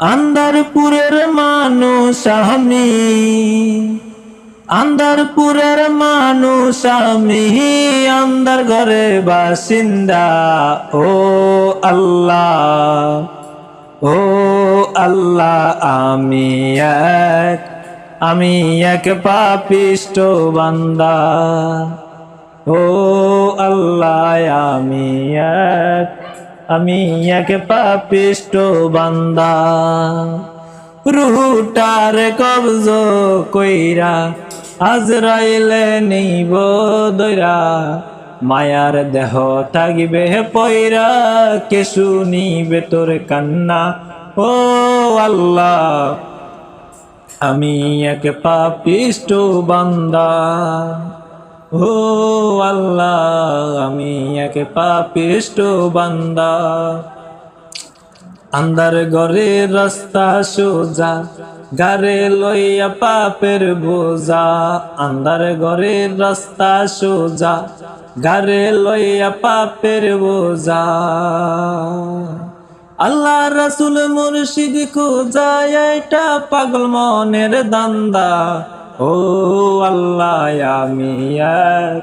আন্দারপুরের মানুষ আমি, আন্দারপুরের মানুষ আমি, আন্দার ঘরে বাসিন্দা, ও আল্লাহ ও আল্লাহ, আমি এক আমি এক পাপিষ্ট বান্দা, ও আল্লাহ, আমি এক। আমি এক পাপিষ্ট বান্দা। রুটার কবজ কইরা আজরাইলে নিব দইরা। মায়ার দেহ থাকিবে পয়রা কে শুনিবে তোর কান্না। ও আল্লাহ, আমি এক পাপিষ্ট বান্দা। ও আল্লাহ। আমি এক পাপিষ্ট বান্দা। আন্দার ঘরে রাস্তা সোজা গারে লইয়া পাপের বোঝা। আন্দার ঘরে রাস্তা সোজা গারে লইয়া পাপের বোঝা। আল্লাহ রাসুল মুর্শিদ খোঁজা এটা পাগল মনের দান্দা। ও আল্লাহ, আমি এক